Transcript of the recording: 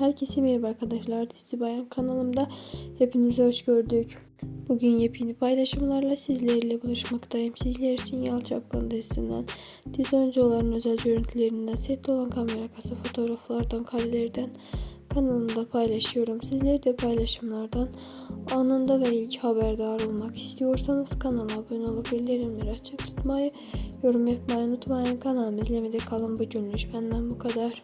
Herkese merhaba arkadaşlar. Dizi Bayan kanalımda hepinizi hoş gördük. Bugün yepyeni paylaşımlarla sizlerle buluşmaktayım. Sizler için Yal Çapkın dizisinden, dizi oyuncuların özel görüntülerinden, sette olan kamera arkası fotoğraflardan, karelerden kanalımda paylaşıyorum. Sizler de paylaşımlardan anında ve ilk haberdar olmak istiyorsanız kanala abone olup bildirimleri açık tutmayı, yorum yapmayı unutmayın. Kanalımı izlemede kalın. Bugünlük benden bu kadar.